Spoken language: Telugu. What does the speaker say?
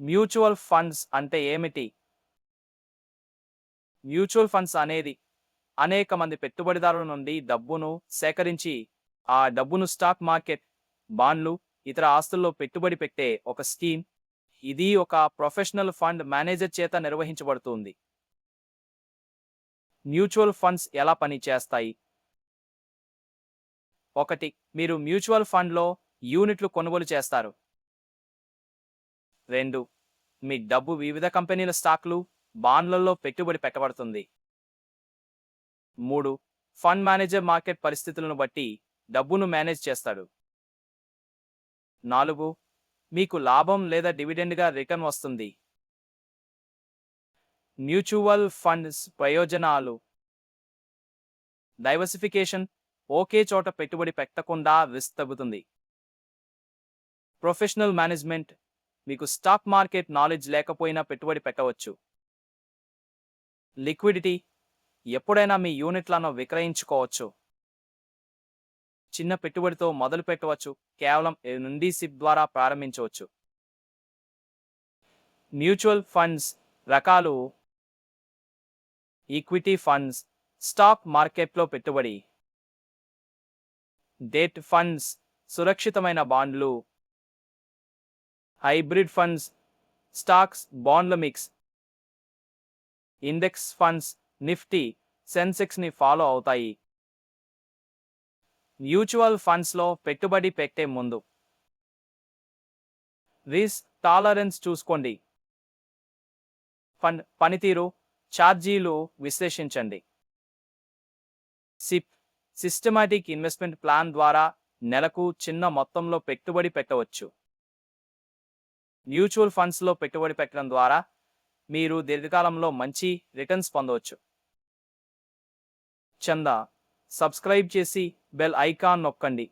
మ్యూచువల్ ఫండ్స్ అంటే ఏమిటి? మ్యూచువల్ ఫండ్స్ అనేది అనేక మంది పెట్టుబడిదారుల నుండి డబ్బును సేకరించి ఆ డబ్బును స్టాక్ మార్కెట్ బాండ్లు ఇతర ఆస్తుల్లో పెట్టుబడి పెట్టే ఒక స్కీమ్. ఇది ఒక ప్రొఫెషనల్ ఫండ్ మేనేజర్ చేత నిర్వహించబడుతుంది. మ్యూచువల్ ఫండ్స్ ఎలా పనిచేస్తాయి? ఒకటి మీరు మ్యూచువల్ ఫండ్లో యూనిట్లు కొనుగోలు చేస్తారు. రెండు. మీ డబ్బు వివిధ కంపెనీల స్టాక్లు బాండ్లలో పెట్టుబడి పెట్టబడుతుంది. మూడు. ఫండ్ మేనేజర్ మార్కెట్ పరిస్థితులను బట్టి డబ్బును మేనేజ్ చేస్తాడు. నాలుగు. మీకు లాభం లేదా డివిడెండ్గా రిటర్న్ వస్తుంది. మ్యూచువల్ ఫండ్స్ ప్రయోజనాలు. డైవర్సిఫికేషన్. ఒకే చోట పెట్టుబడి పెట్టకుండా రిస్క్ తగ్గుతుంది. Professional management. మీకు స్టాక్ మార్కెట్ నాలెడ్జ్ లేకపోయినా పెట్టుబడి పెట్టవచ్చు. లిక్విడిటీ ఎప్పుడైనా మీ యూనిట్లను విక్రయించుకోవచ్చు. చిన్న పెట్టుబడితో మొదలు పెట్టవచ్చు. కేవలం నుండి సిప్ ద్వారా ప్రారంభించవచ్చు. మ్యూచువల్ ఫండ్స్ రకాలు ఈక్విటీ ఫండ్స్ స్టాక్ మార్కెట్లో పెట్టుబడి. డెట్ ఫండ్స్ సురక్షితమైన బాండ్లు. హైబ్రిడ్ ఫండ్స్ స్టాక్స్ బాండ్ల మిక్స్ ఇండెక్స్ ఫండ్స్ నిఫ్టీ సెన్సెక్స్ని ఫాలో అవుతాయి. మ్యూచువల్ ఫండ్స్లో పెట్టుబడి పెట్టే ముందు. రిస్క్ టాలరెన్స్ చూసుకోండి. ఫండ్ పనితీరు ఛార్జీలు విశ్లేషించండి. సిప్ సిస్టమాటిక్ ఇన్వెస్ట్మెంట్ ప్లాన్ ద్వారా నెలకు చిన్న మొత్తంలో పెట్టుబడి పెట్టవచ్చు. మ్యూచువల్ ఫండ్స్లో పెట్టుబడి పెట్టడం ద్వారా మీరు దీర్ఘకాలంలో మంచి రిటర్న్స్ పొందవచ్చు. చందా సబ్స్క్రైబ్ చేసి బెల్ ఐకాన్ నొక్కండి.